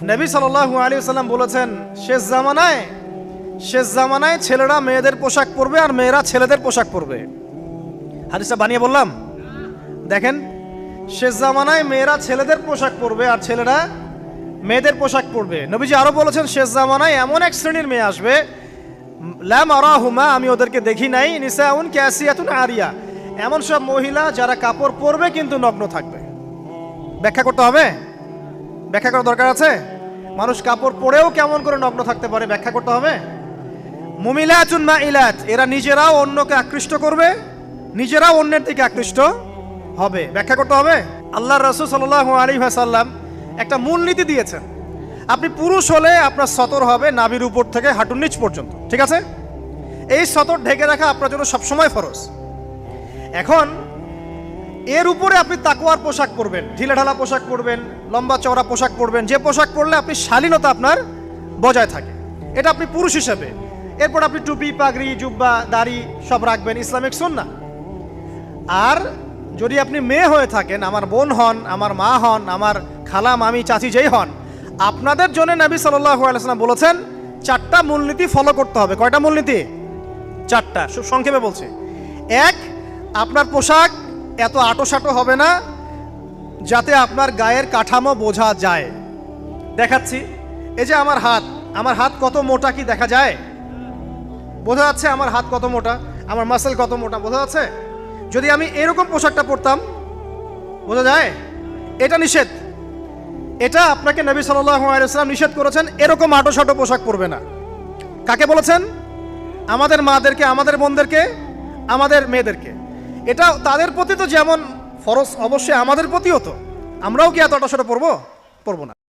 নবী সাল্লাল্লাহু আলাইহি সাল্লাম বলেছেন, শেষ জামানায় শেষ জামানায় ছেলেরা মেয়েদের পোশাক পরবে আর মেয়েরা ছেলেদের পোশাক পরবে। হাদিসটা বানিয়ে বললাম। দেখেন, শেষ জামানায় মেয়েরা ছেলেদের পোশাক পরবে আর ছেলেরা মেয়েদের পোশাক পরবে। নবীজি আরও বলেছেন, শেষ জামানায় এমন এক শ্রেণির মেয়ে আসবে ল্যাম আরাহুমা আমি ওদেরকে দেখি নাই, নিসাউন ক্যাসিয়াতুন আরিয়া। এমন সব মহিলা যারা কাপড় পরবে কিন্তু নগ্ন থাকবে। ব্যাখ্যা করতে হবে? ব্যাখ্যা করার দরকার আছে? মানুষ কাপড় পরেও কেমন করে নগ্ন থাকতে পারে? ব্যাখ্যা করতে হবে। মুমিলাতুন মাইলাত, এরা নিজেরাও অন্যকে আকৃষ্ট করবে, নিজেরাও অন্যের দিকে আকৃষ্ট হবে। ব্যাখ্যা করতে হবে। আল্লাহ রসুল সাল্লাল্লাহু আলাইহি ওয়াসাল্লাম একটা মূলনীতি দিয়েছেন। আপনি পুরুষ হলে আপনার সতর হবে নাভির উপর থেকে হাঁটুর নিচ পর্যন্ত। ঠিক আছে? এই সতর ঢেকে রাখা আপনার জন্য সবসময় ফরজ। এখন এর উপরে আপনি তাকুয়ার পোশাক পরবেন ঢিলেঢালা পোশাক পরবেন, লম্বা চওড়া পোশাক পরবেন, যে পোশাক পরলে আপনি শালীনতা আপনার বজায় থাকে। এটা আপনি পুরুষ হিসেবে। এরপর আপনি টুপি, পাগড়ি, জুব্বা, দাড়ি সব রাখবেন, ইসলামিক সুন্না আর যদি আপনি মেয়ে হয়ে থাকেন, আমার বোন হন, আমার মা হন, আমার খালা, মামি, চাচি যেই হন, আপনাদের জন্য নবী সাল্লাহ আলাইসাল্লাম বলেছেন, চারটা মূলনীতি ফলো করতে হবে। কয়টা মূলনীতি? চারটা। সংক্ষেপে বলছি। এক, আপনার পোশাক এত আটোসাটো হবে না যাতে আপনার গায়ের কাঠামো বোঝা যায়। দেখাচ্ছি। এই যে আমার হাত আমার হাত কত মোটা কি দেখা যায়? বোঝা যাচ্ছে আমার হাত কত মোটা, আমার মাসেল কত মোটা, বোঝা যাচ্ছে? যদি আমি এরকম পোশাকটা পরতাম, বোঝা যায়? এটা নিষেধ। এটা আপনাকে নবী সাল্লাম নিষেধ করেছেন, এরকম আটো সাটো পোশাক পরবে না। কাকে বলেছেন? আমাদের মাদেরকে, আমাদের বোনদেরকে, আমাদের মেয়েদেরকে। এটা তাদের প্রতি তো যেমন ফরজ, অবশ্যই আমাদের প্রতিও তো। আমরাও কি এত অটাশটা পড়ব? পরবো না।